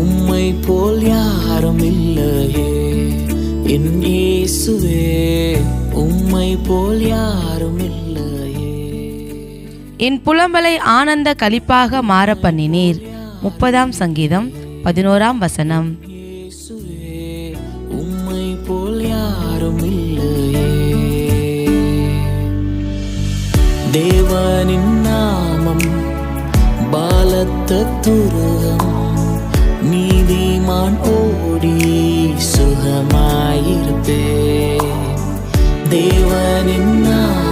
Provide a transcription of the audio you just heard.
உம்மை போல் யாரும் இல்லையே. என் இயேசுவே உம்மை போல் யாரும் இல்லையே. என் புலம்பலை ஆனந்த களிப்பாக மாற பண்ணினீர். முப்பதாம் சங்கீதம் பதினோராம் வசனம். உம்மை போல் யாரும் இல்லையே. தேவனின் நாமம் பாலத்த துருகம். நீதிமான் ஓடி சுகமாயிருப்பே தேவனின் நான்